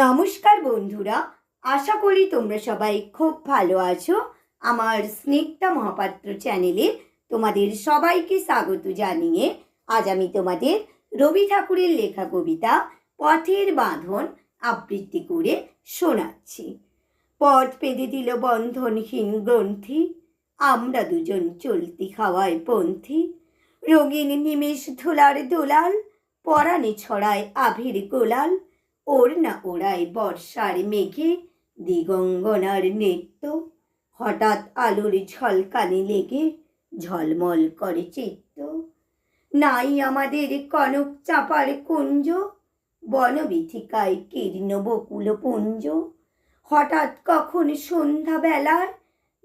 নমস্কার বন্ধুরা, আশা করি তোমরা সবাই খুব ভালো আছো। আমার স্নিগ্ধা মহাপাত্র চ্যানেলে তোমাদের সবাইকে স্বাগত জানিয়ে আজ আমি তোমাদের রবি ঠাকুরের লেখা কবিতা পথের বাঁধন আবৃত্তি করে শোনাচ্ছি। পথ পেঁধে দিল বন্ধনহীন গ্রন্থি, আমরা দুজন চলতি খাওয়ায় পন্থী। রঙিন নিমেষ ধুলার দোলাল, পরাণে ছড়ায় আভির গোলাল ওর না ওড়ায় বর্ষার মেঘে, দিগঙ্গনার নৃত্য। হঠাৎ আলোর ঝলকানি লেগে ঝলমল করে চিত্ত। নাই আমাদের কনক চাপার কুঞ্জ, বনবিথিকায় কীর্ণ বকুল পুঞ্জ। হঠাৎ কখন সন্ধ্যা বেলায়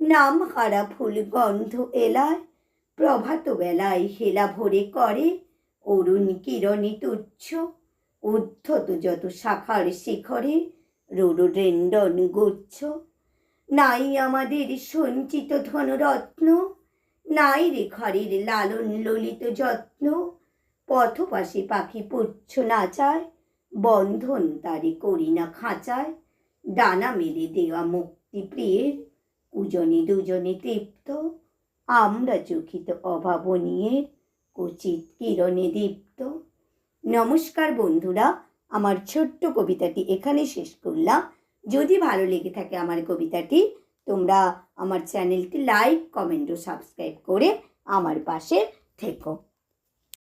নাম হারা ফুল গন্ধ এলায় প্রভাত বেলায় হেলা ভরে করে অরুণ কিরণী তুচ্ছ। উদ্ধত যত শাখার শিখরে রোডোডেন্ডন গুচ্ছ। নাই আমাদের সঞ্চিত ধনরত্ন, নাই রে ঘরের লালন ললিত যত্ন। পথপাশে পাখি পুচ্ছ নাচায়, বন্ধন তারে করি না খাঁচায়। ডানা মেলে দেওয়া মুক্তি প্রিয়ের, কুজনে দুজনে তৃপ্ত। আমরা চকিত অভাবনীয় কুচিত কিরণে দীপ্ত। নমস্কার বন্ধুরা, আমার ছোট্ট কবিতাটি এখানে শেষ করলাম। যদি ভালো লেগে থাকে আমার কবিতাটি, তোমরা আমার চ্যানেলটি লাইক, কমেন্ট ও সাবস্ক্রাইব করে আমার পাশে থেকো।